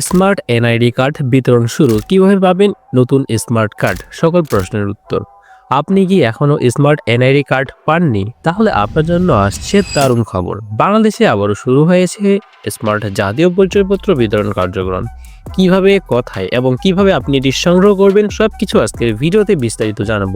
Smart NID card বিতরণ শুরু। কীভাবে পাবেন? নতুন স্মার্ট কার্ড। সকল প্রশ্নের উত্তর। আপনি কি এখনও স্মার্ট এনআইডি কার্ড পাননি? তাহলে আপনার জন্য আসছে দারুণ খবর। বাংলাদেশে আবারও শুরু হয়েছে স্মার্ট জাতীয় পরিচয়পত্র বিতরণ কার্যক্রম। কীভাবে, কোথায় এবং কীভাবে আপনি এটি সংগ্রহ করবেন, সবকিছু আজকের ভিডিওতে বিস্তারিত জানাব।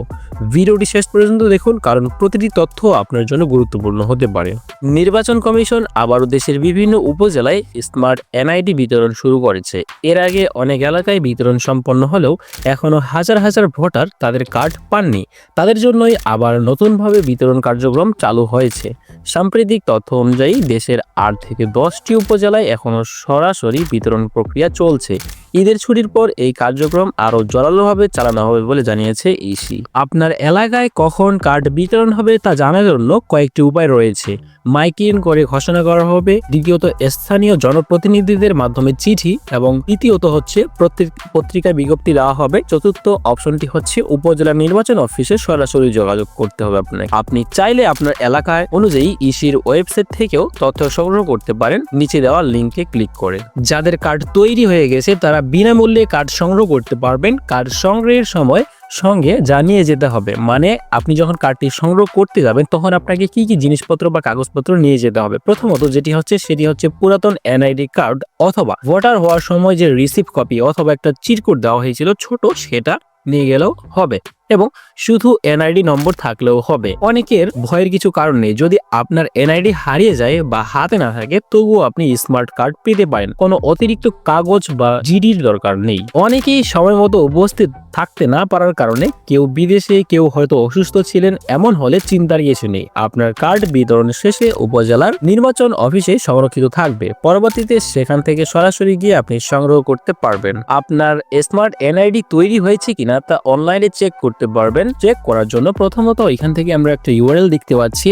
ভিডিওটি শেষ পর্যন্ত দেখুন, কারণ প্রতিটি তথ্য আপনার জন্য গুরুত্বপূর্ণ হতে পারে। নির্বাচন কমিশন আবারও দেশের বিভিন্ন উপজেলায় স্মার্ট এনআইডি বিতরণ শুরু করেছে। এর আগে অনেক এলাকায় বিতরণ সম্পন্ন হলেও এখনও হাজার হাজার ভোটার তাদের কার্ড পাননি। তাদের জন্যই আবার নতুনভাবে বিতরণ কার্যক্রম চালু হয়েছে। সাম্প্রতিক তথ্য অনুযায়ী দেশের আট থেকে দশটি উপজেলায় এখনও সরাসরি বিতরণ প্রক্রিয়া চলছে। ঈদের ছুটির পর এই কার্যক্রম আরও জোরালোভাবে চালানো হবে বলে জানিয়েছে ইসি। আপনার এলাকায় কখন কার্ড বিতরণ হবে তা জানার জন্য কয়েকটি উপায় রয়েছে। মাইকিং করে ঘোষণা করা হবে। দ্বিতীয়ত, স্থানীয় জনপ্রতিনিধিদের মাধ্যমে চিঠি এবং তৃতীয়ত হচ্ছে প্রত্যেক পত্রিকায় বিজ্ঞপ্তি দেওয়া হবে। চতুর্থ অপশনটি হচ্ছে উপজেলা নির্বাচন অফিসে সরাসরি যোগাযোগ করতে হবে আপনাকে। আপনি চাইলে আপনার এলাকায় অনুযায়ী ইসির ওয়েবসাইট থেকেও তথ্য সংগ্রহ করতে পারেন। নিচে দেওয়া লিঙ্কে ক্লিক করে। যাদের কার্ড তৈরি হয়ে গেছে, তারা বিনামূল্যে কার্ড সংগ্রহ করতে পারবেন। কার্ড সংগ্রহের সময় সঙ্গে জানিয়ে যেতে হবে। মানে আপনি যখন কার্ডটি সংগ্রহ করতে যাবেন, তখন আপনাকে কি কি জিনিসপত্র বা কাগজপত্র নিয়ে যেতে হবে? প্রথমত যেটি হচ্ছে, সেটি হচ্ছে পুরাতন এনআইডি কার্ড অথবা ভোটার হওয়ার সময় যে রিসিভ কপি অথবা একটা চিরকুট দেওয়া হয়েছিল ছোট, সেটা নিয়ে গেলেও হবে। এবং শুধু এনআইডি নম্বর থাকলেও হবে। অনেকের ভয়ের কিছু কারণ নেই। যদি আপনার এনআইডি হারিয়ে যায় বা হাতে না থাকে, তবুও আপনি স্মার্ট কার্ড পেতে পারেন। কোনো অতিরিক্ত কাগজ বা জিডির দরকার নেই। অনেকেই সময় মতো উপস্থিত থাকতে না পারার কারণে কেউ বিদেশে, কেউ হয়তো অসুস্থ ছিলেন, এমন হলে চিন্তার কিছু নেই। আপনার কার্ড বিতরণ শেষে উপজেলার নির্বাচন অফিসে সংরক্ষিত থাকবে। পরবর্তীতে সেখান থেকে সরাসরি গিয়ে আপনি সংগ্রহ করতে পারবেন। আপনার স্মার্ট এনআইডি তৈরি হয়েছে কিনা তা অনলাইনে চেক করতে পারবেন। চেক করার জন্য প্রথমত এখান থেকে আমরা একটা ইউআরএল দেখতে পাচ্ছি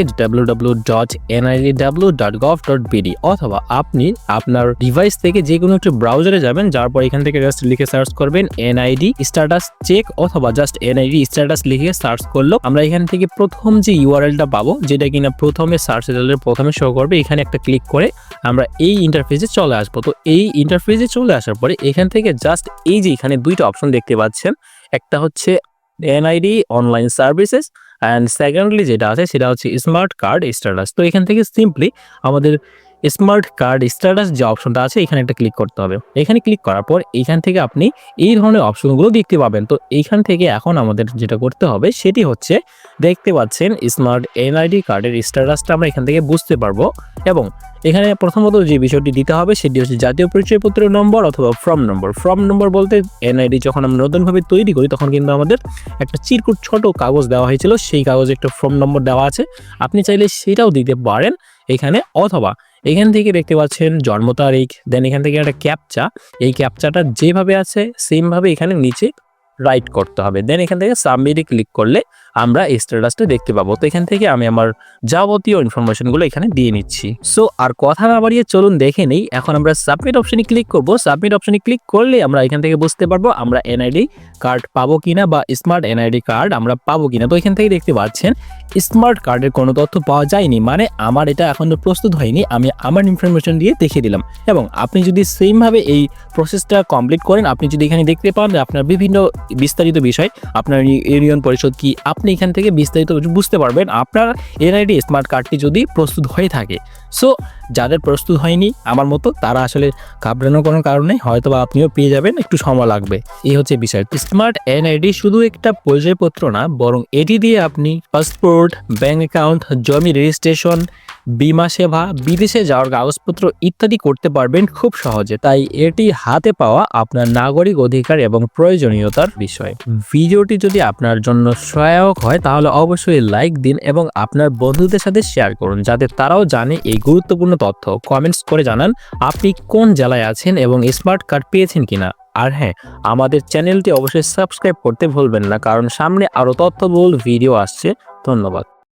বিডি অথবা আপনি আপনার ডিভাইস থেকে যে কোনো একটা ব্রাউজারে যাবেন, যার পর এখান থেকে জাস্ট লিখে সার্চ করবেন এনআইডি স্ট্যাটাস চেক অথবা জাস্ট এনআইডি স্ট্যাটাস লিখে সার্চ করল আমরা এখান থেকে প্রথম যে ইউআরএলটা পাবো, যেটা কিনা প্রথমে সার্চ রেজাল্টের প্রথমে শো করবে, এখানে একটা ক্লিক করে আমরা এই ইন্টারফেসে চলে আসব। তো এই ইন্টারফেসে চলে আসার পরে এখান থেকে জাস্ট এই যে এখানে দুইটা অপশন দেখতে পাচ্ছেন, একটা হচ্ছে NID online services and secondly যেটা আছে সেটা হচ্ছে স্মার্ট কার্ড স্ট্যাটাস তো এখান থেকে সিম্পলি আমাদের স্মার্ট কার্ড স্ট্যাটাস যে অপশনটা আছে, এখানে একটা ক্লিক করতে হবে। এখানে ক্লিক করার পর এইখান থেকে আপনি এই ধরনের অপশনগুলো দেখতে পাবেন। তো এইখান থেকে এখন আমাদের যেটা করতে হবে, সেটি হচ্ছে দেখতে পাচ্ছেন স্মার্ট এনআইডি কার্ডের স্ট্যাটাসটা আমরা এখান থেকে বুঝতে পারব। এবং এখানে প্রথমত যে বিষয়টি দিতে হবে, সেটি হচ্ছে জাতীয় পরিচয়পত্রের নম্বর অথবা ফর্ম নম্বর ফর্ম নম্বর বলতে এনআইডি যখন আমরা নতুনভাবে তৈরি করি, তখন কিন্তু আমাদের একটা চিরকুট ছোট কাগজ দেওয়া হয়েছিল। সেই কাগজে একটা ফর্ম নম্বর দেওয়া আছে। আপনি চাইলে সেটাও দিতে পারেন এখানে। অথবা এখান থেকে দেখতে পাচ্ছেন জন্ম তারিখ দেন এখান থেকে একটা ক্যাপচা এই ক্যাপচাটা যেভাবে আছে সেমভাবে এখানে নিচে রাইট করতে হবে। দেন এখান থেকে সাবমিটে ক্লিক করলে আমরা স্ট্যাটাসটা দেখতে পাবো। তো এখান থেকে আমি আমার যাবতীয় ইনফরমেশনগুলো এখানে দিয়ে নিচ্ছি। সো আর কথা না বাড়িয়ে চলুন দেখে নেই। এখন আমরা সাবমিট অপশনে ক্লিক করব। সাবমিট অপশনে ক্লিক করলে আমরা এখান থেকে বুঝতে পারব আমরা এনআইডি কার্ড পাবো কিনা বা স্মার্ট এনআইডি কার্ড আমরা পাবো কিনা। তো এখান থেকে দেখতে পাচ্ছেন স্মার্ট কার্ডের কোনো তথ্য পাওয়া যায়নি। মানে আমার এটা এখনও প্রস্তুত হয়নি। আমি আমার ইনফরমেশন দিয়ে দেখিয়ে দিলাম। এবং আপনি যদি সেমভাবে এই প্রসেসটা কমপ্লিট করেন, আপনি যদি এখানে দেখতে পান আপনার বিভিন্ন বিস্তারিত বিষয়, আপনার ইউনিয়ন পরিষদ কি আপনি এখান থেকে বিস্তারিত বুঝতে পারবেন আপনার এনআইডি স্মার্ট কার্ডটি যদি প্রস্তুত হয়ে থাকে। সো যাদের প্রস্তুত হয়নি, আমার মতো, তারা আসলে ঘাবড়ানোর কোনো কারণে হয়তো বা আপনিও পেয়ে যাবেন, একটু সময় লাগবে। এই হচ্ছে বিষয়। স্মার্ট এনআইডি শুধু একটা পরিচয়পত্র না, বরং এটি দিয়ে আপনি পাসপোর্ট, ব্যাংক অ্যাকাউন্ট, জমি রেজিস্ট্রেশন, বিমা সেবা, বিদেশে যাওয়ার কাগজপত্র ইত্যাদি করতে পারবেন খুব সহজে। তাই এটি হাতে পাওয়া আপনার নাগরিক অধিকার এবং প্রয়োজনীয়তার বিষয়। ভিডিওটি যদি আপনার জন্য সহায়ক হয়, তাহলে অবশ্যই লাইক দিন এবং আপনার বন্ধুদের সাথে শেয়ার করুন, যাতে তারাও জানে এই গুরুত্বপূর্ণ তথ্য কমেন্টস করে জানান আপনি কোন জেলায় আছেন এবং স্মার্ট কার্ড পেয়েছেন কিনা। আর হ্যাঁ আমাদের চ্যানেলটি অবশ্যই সাবস্ক্রাইব করতে ভুলবেন না, কারণ সামনে আরও তথ্যবহুল ভিডিও আসছে। ধন্যবাদ।